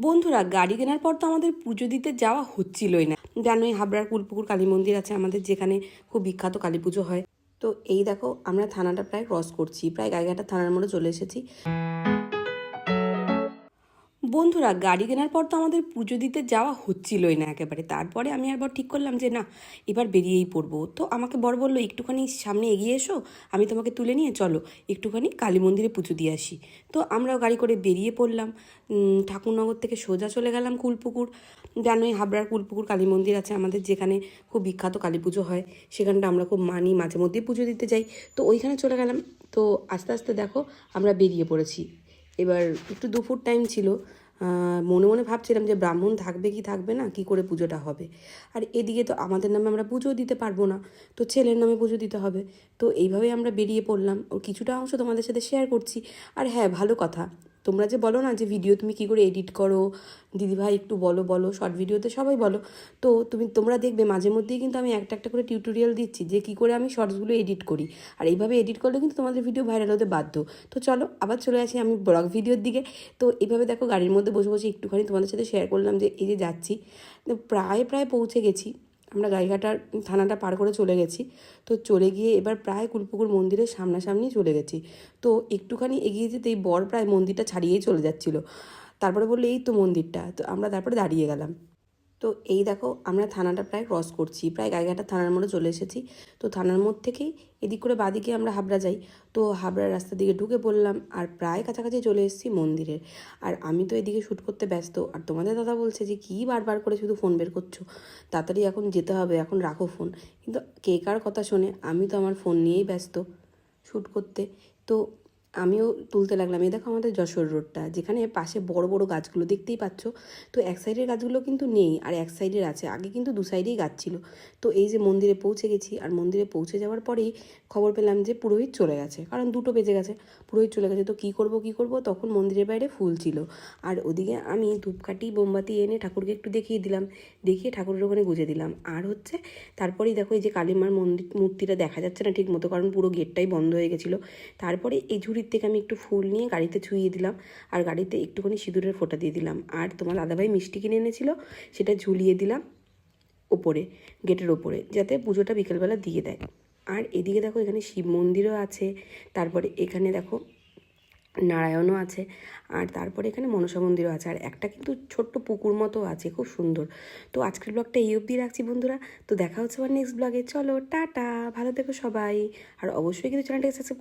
বন্ধুরা, গাড়ি কেনার পর তো আমাদের পুজো দিতে যাওয়া হচ্ছিলই না। জানোই হাবড়ার কুলপুকুর, কালী মন্দির আছে আমাদের, যেখানে খুব বিখ্যাত কালী পুজো হয়। তো এই দেখো, আমরা থানাটা প্রায় ক্রস করছি, প্রায় গাইঘাটা থানার মোড়ে চলে এসেছি। বন্ধুরা, গাড়ি কেনার পর তো আমাদের পুজো দিতে যাওয়া হচ্ছিলই না একেবারে। তারপরে আমি আবার ঠিক করলাম যে, না, এবার বেরিয়েই পড়ব। তো আমাকে বর বলল, একটুখানি সামনে এগিয়ে এসো, আমি তোমাকে তুলে নিয়ে চলো, একটুখানি কালী মন্দিরে পুজো দিয়ে আসি। তো আমরাও গাড়ি করে বেরিয়ে পড়লাম। ঠাকুরনগর থেকে সোজা চলে গেলাম কুলপুকুর। জানোই হাবড়ার কুলপুকুর কালী মন্দির আছে আমাদের, যেখানে খুব বিখ্যাত কালী পুজো হয়। সেখানটা আমরা খুব মানি, মাঝে মধ্যেই পুজো দিতে যাই। তো ওইখানে চলে গেলাম। তো আস্তে আস্তে দেখো, আমরা বেরিয়ে পড়েছি। এবার একটু দুপুর টাইম ছিল। মনে মনে ভাবছিলাম যে ব্রাহ্মণ থাকবে কি থাকবে না, কি করে পুজোটা হবে? আর এদিকে তো আমাদের নামে আমরা পুজো দিতে পারব না, তো ছেলের নামে পুজো দিতে হবে। তো এইভাবে আমরা বেরিয়ে পড়লাম। ও কিছুটা অংশ তোমাদের সাথে শেয়ার করছি। আর হ্যাঁ ভালো কথা। তোমরা যে বলো না যে ভিডিও তুমি কি করে এডিট করো? দিদিভাই একটু বলো বলো শর্ট ভিডিওতে সবাই বলো। তো তুমি, তোমরা দেখবে মাঝে মধ্যেই কিন্তু আমি একটা একটা করে টিউটোরিয়াল দিচ্ছি যে কি করে আমি শর্টসগুলো এডিট করি। আর এইভাবে এডিট করলে কিন্তু তোমাদের ভিডিও ভাইরাল হতে বাধ্য। তো চলো, আবার চলে আসি আমি ব্লগ ভিডিওর দিকে। তো এইভাবে দেখো গাড়ির মধ্যে বসে বসে একটুখানি তোমাদের সাথে শেয়ার করলাম যে এই যে যাচ্ছি। প্রায় প্রায় পৌঁছে গেছি। আমরা গাইঘাটার থানাটা পার করে চলে গেছি। তো চলে গিয়ে এবার প্রায় কুলপুকুর মন্দিরের সামনাসামনি চলে গেছি। তো একটুখানি এগিয়ে যেতেই বর প্রায় মন্দিরটা ছাড়িয়েই চলে যাচ্ছিল। তারপরে বলল, এই তো মন্দিরটা। তো আমরা তারপরে দাঁড়িয়ে গেলাম। তো এই দেখো, আমরা থানাটা প্রায় ক্রস করছি। প্রায় গাইঘাটা থানার মোড়ে চলে এসেছি। তো থানার মোড় থেকেই এদিক করে বাদিকে আমরা হাবড়া যাই। তো হাবড়ার রাস্তা দিকে ঢুকে পড়লাম আর প্রায় কাছাকাছি চলে এসেছি মন্দিরের। আর আমি তো এদিকে শ্যুট করতে ব্যস্ত। আর তোমাদের দাদা বলছে যে, কী বারবার করে শুধু ফোন বের করছ? তাড়াতাড়ি এখন যেতে হবে, এখন রাখো ফোন কিন্তু কে কার কথা শোনে, আমি তো আমার ফোন নিয়েই ব্যস্ত শ্যুট করতে। তো আমিও তুলতে লাগলাম। এই দেখো আমাদের যশোর রোডটা, যেখানে পাশে বড় বড় গাছগুলো দেখতেই পাচ্ছ। তো এক সাইডের গাছগুলো কিন্তু নেই আর এক সাইডের আছে। আগে কিন্তু দু সাইডেই গাছ ছিল। তো এই যে মন্দিরে পৌঁছে গেছি আর মন্দিরে পৌঁছে যাওয়ার পরেই খবর পেলাম যে পুরোহিত চলে গেছে। কারণ দুটো বেজে গেছে। পুরোহিত চলে গেছে। তো কী করব কী করব? তখন মন্দিরের বাইরে ফুল ছিল। আর ওদিকে আমি ধূপকাঠি, মোমবাতি এনে ঠাকুরকে একটু দেখিয়ে দিলাম। দেখিয়ে ঠাকুরের ওখানে গুজে দিলাম। আর হচ্ছে তারপরেই দেখো এই যে কালীমার মন্দির মূর্তিটা দেখা যাচ্ছে না ঠিক মতো, কারণ পুরো গেটটাই বন্ধ হয়ে গেছিল। তারপরে এই ঝুড়ির থেকে আমি একটু ফুল নিয়ে গাড়িতে ছুঁয়ে দিলাম। আর গাড়িতে একটুখানি সিঁদুরের ফোঁটা দিয়ে দিলাম। আর তোমার দাদাভাই মিষ্টি কিনে এনেছিল, সেটা ঝুলিয়ে দিলাম ওপরে, গেটের ওপরে, যাতে পুজোটা বিকেলবেলা দিয়ে দেয়। আর এদিকে দেখো এখানে শিব মন্দিরও আছে, তারপরে এখানে দেখো নারায়ণও আছে, আর তারপরে এখানে মনসা মন্দিরও আছে। আর একটা কিন্তু ছোট্ট পুকুর মতো আছে, খুব সুন্দর। তো আজকের ব্লগটা এই অবধি রাখছি বন্ধুরা। তো দেখা হচ্ছে আবার নেক্সট ব্লগে। চলো, টাটা, ভালো থেকো সবাই। আর অবশ্যই কিন্তু চ্যানেলটাকে সাবস্ক্রাইব